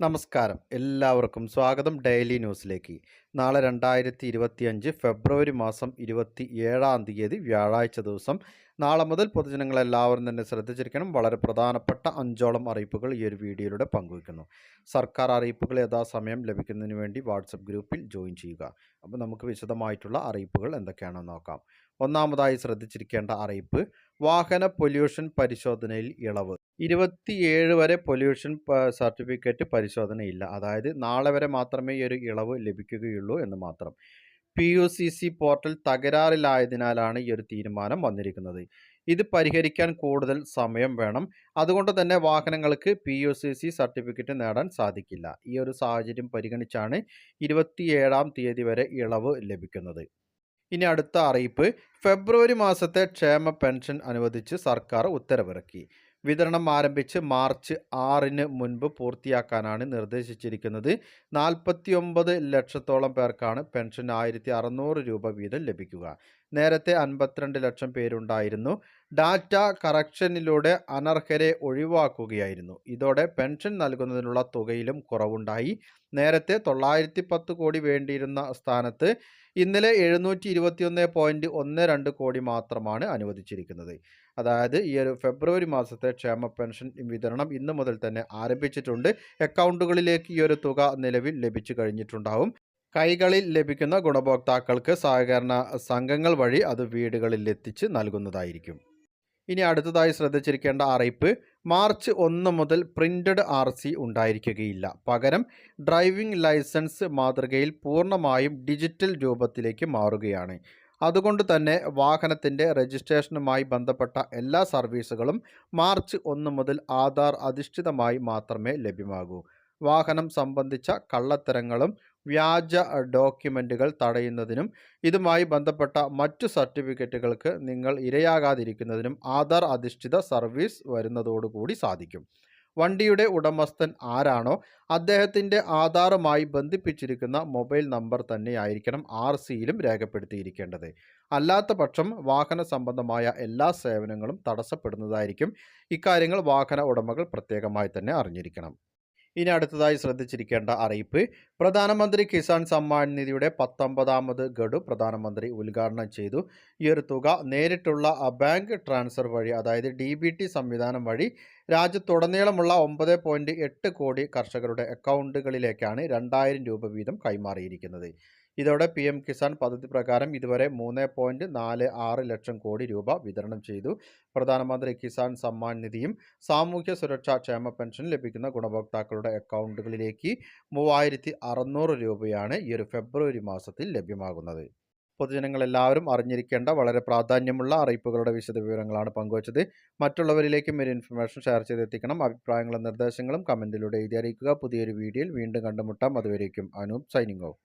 നമസ്കാരം. എല്ലാവർക്കും സ്വാഗതം ഡെയിലി ന്യൂസിലേക്ക്. നാളെ രണ്ടായിരത്തി ഇരുപത്തിയഞ്ച് ഫെബ്രുവരി മാസം ഇരുപത്തി ഏഴാം തീയതി വ്യാഴാഴ്ച ദിവസം നാളെ മുതൽ പൊതുജനങ്ങളെല്ലാവരും തന്നെ ശ്രദ്ധിച്ചിരിക്കണം. വളരെ പ്രധാനപ്പെട്ട അഞ്ചോളം അറിയിപ്പുകൾ ഈ ഒരു വീഡിയോയിലൂടെ പങ്കുവയ്ക്കുന്നു. സർക്കാർ അറിയിപ്പുകൾ യഥാസമയം ലഭിക്കുന്നതിന് വേണ്ടി വാട്സപ്പ് ഗ്രൂപ്പിൽ ജോയിൻ ചെയ്യുക. അപ്പോൾ നമുക്ക് വിശദമായിട്ടുള്ള അറിയിപ്പുകൾ എന്തൊക്കെയാണെന്ന് നോക്കാം. ഒന്നാമതായി ശ്രദ്ധിച്ചിരിക്കേണ്ട അറിയിപ്പ് വാഹന പൊല്യൂഷൻ പരിശോധനയിൽ ഇളവ്. ഇരുപത്തിയേഴ് വരെ പൊല്യൂഷൻ സർട്ടിഫിക്കറ്റ് പരിശോധനയില്ല. അതായത് നാളെ വരെ മാത്രമേ ഈ ഒരു ഇളവ് ലഭിക്കുകയുള്ളൂ എന്ന് മാത്രം. P U C C portal തകരാറിലായതിനാലാണ് ഈ ഒരു തീരുമാനം വന്നിരിക്കുന്നത്. ഇത് പരിഹരിക്കാൻ കൂടുതൽ സമയം വേണം. അതുകൊണ്ട് തന്നെ വാഹനങ്ങൾക്ക് P U C C certificate നേടാൻ സാധിക്കില്ല. ഈ ഒരു സാഹചര്യം പരിഗണിച്ചാണ് ഇരുപത്തിയേഴാം തീയതി വരെ ഇളവ് ലഭിക്കുന്നത്. ഇനി അടുത്ത അറിയിപ്പ്. ഫെബ്രുവരി മാസത്തെ ക്ഷേമ പെൻഷൻ അനുവദിച്ച് സർക്കാർ ഉത്തരവിറക്കി. വിതരണം ആരംഭിച്ച് മാർച്ച് ആറിന് മുൻപ് പൂർത്തിയാക്കാനാണ് നിർദ്ദേശിച്ചിരിക്കുന്നത്. നാൽപ്പത്തി ഒമ്പത് ലക്ഷത്തോളം പേർക്കാണ് പെൻഷൻ ആയിരത്തി അറുന്നൂറ് രൂപ വീതം ലഭിക്കുക. നേരത്തെ അൻപത്തിരണ്ട് ലക്ഷം പേരുണ്ടായിരുന്നു. ഡാറ്റ കറക്ഷനിലൂടെ അനർഹരെ ഒഴിവാക്കുകയായിരുന്നു. ഇതോടെ പെൻഷൻ നൽകുന്നതിനുള്ള തുകയിലും കുറവുണ്ടായി. നേരത്തെ തൊള്ളായിരത്തി പത്ത് കോടി വേണ്ടിയിരുന്ന സ്ഥാനത്ത് ഇന്നലെ എഴുന്നൂറ്റി ഇരുപത്തിയൊന്ന് പോയിന്റ് ഒന്ന് രണ്ട് കോടി മാത്രമാണ് അനുവദിച്ചിരിക്കുന്നത്. അതായത് ഈ ഒരു ഫെബ്രുവരി മാസത്തെ ക്ഷേമ പെൻഷൻ വിതരണം ഇന്നു മുതൽ തന്നെ ആരംഭിച്ചിട്ടുണ്ട്. അക്കൗണ്ടുകളിലേക്ക് ഈ ഒരു തുക നിലവിൽ ലഭിച്ചു കഴിഞ്ഞിട്ടുണ്ടാവും. കൈകളിൽ ലഭിക്കുന്ന ഗുണഭോക്താക്കൾക്ക് സഹകരണ സംഘങ്ങൾ വഴി അത് വീടുകളിൽ എത്തിച്ച് നൽകുന്നതായിരിക്കും. ഇനി അടുത്തതായി ശ്രദ്ധിച്ചിരിക്കേണ്ട അറിയിപ്പ് മാർച്ച് ഒന്ന് മുതൽ പ്രിന്റഡ് ആർ സി ഉണ്ടായിരിക്കുകയില്ല. പകരം ഡ്രൈവിംഗ് ലൈസൻസ് മാതൃകയിൽ പൂർണമായും ഡിജിറ്റൽ രൂപത്തിലേക്ക് മാറുകയാണ്. അതുകൊണ്ട് തന്നെ വാഹനത്തിന്റെ രജിസ്ട്രേഷനുമായി ബന്ധപ്പെട്ട എല്ലാ സർവീസുകളും മാർച്ച് ഒന്ന് മുതൽ ആധാർ അധിഷ്ഠിതമായി മാത്രമേ ലഭ്യമാകൂ. വാഹനം സംബന്ധിച്ച കള്ളത്തരങ്ങളും വ്യാജ ഡോക്യുമെന്റുകൾ തടയുന്നതിനും ഇതുമായി ബന്ധപ്പെട്ട മറ്റു സർട്ടിഫിക്കറ്റുകൾക്ക് നിങ്ങൾ ഇരയാകാതിരിക്കുന്നതിനും ആധാർ അധിഷ്ഠിത സർവീസ് വരുന്നതോടുകൂടി സാധിക്കും. വണ്ടിയുടെ ഉടമസ്ഥൻ ആരാണോ അദ്ദേഹത്തിന്റെ ആധാറുമായി ബന്ധിപ്പിച്ചിരിക്കുന്ന മൊബൈൽ നമ്പർ തന്നെയായിരിക്കണം ആർ സിയിലും രേഖപ്പെടുത്തിയിരിക്കേണ്ടത്. അല്ലാത്ത പക്ഷം വാഹന സംബന്ധമായ എല്ലാ സേവനങ്ങളും തടസ്സപ്പെടുന്നതായിരിക്കും. ഇക്കാര്യങ്ങൾ വാഹന ഉടമകൾ പ്രത്യേകമായി തന്നെ അറിഞ്ഞിരിക്കണം. ഇനി അടുത്തതായി ശ്രദ്ധിച്ചിരിക്കേണ്ട അറിയിപ്പ്. പ്രധാനമന്ത്രി കിസാൻ സമ്മാൻ നിധിയുടെ പത്തൊമ്പതാമത് ഗഡു പ്രധാനമന്ത്രി ഉദ്ഘാടനം ചെയ്തു. ഈ ഒരു തുക നേരിട്ടുള്ള ബാങ്ക് ട്രാൻസ്ഫർ വഴി അതായത് ഡി ബി ടി സംവിധാനം വഴി രാജ്യത്തുടനീളമുള്ള ഒമ്പത് പോയിന്റ് എട്ട് കോടി കർഷകരുടെ അക്കൗണ്ടുകളിലേക്കാണ് രണ്ടായിരം രൂപ വീതം കൈമാറിയിരിക്കുന്നത്. ഇതോടെ പി എം കിസാൻ പദ്ധതി പ്രകാരം ഇതുവരെ മൂന്ന് പോയിന്റ് നാല് ആറ് ലക്ഷം കോടി രൂപ വിതരണം ചെയ്തു. പ്രധാനമന്ത്രി കിസാൻ സമ്മാൻ നിധിയും സാമൂഹ്യ സുരക്ഷാ ക്ഷേമ പെൻഷൻ ലഭിക്കുന്ന ഗുണഭോക്താക്കളുടെ അക്കൗണ്ടുകളിലേക്ക് മൂവായിരത്തി രൂപയാണ് ഈ ഒരു ഫെബ്രുവരി മാസത്തിൽ ലഭ്യമാകുന്നത്. പൊതുജനങ്ങൾ എല്ലാവരും അറിഞ്ഞിരിക്കേണ്ട വളരെ പ്രാധാന്യമുള്ള അറിയിപ്പുകളുടെ വിശദവിവരങ്ങളാണ് പങ്കുവച്ചത്. മറ്റുള്ളവരിലേക്കും ഒരു ഇൻഫർമേഷൻ ഷെയർ ചെയ്തെത്തിക്കണം. അഭിപ്രായങ്ങളും നിർദ്ദേശങ്ങളും കമന്റിലൂടെ എഴുതി അറിയിക്കുക. പുതിയൊരു വീഡിയോയിൽ വീണ്ടും കണ്ടുമുട്ടാം. അതുവരേക്കും അനൂപ് സൈനിങ് ഓഫ്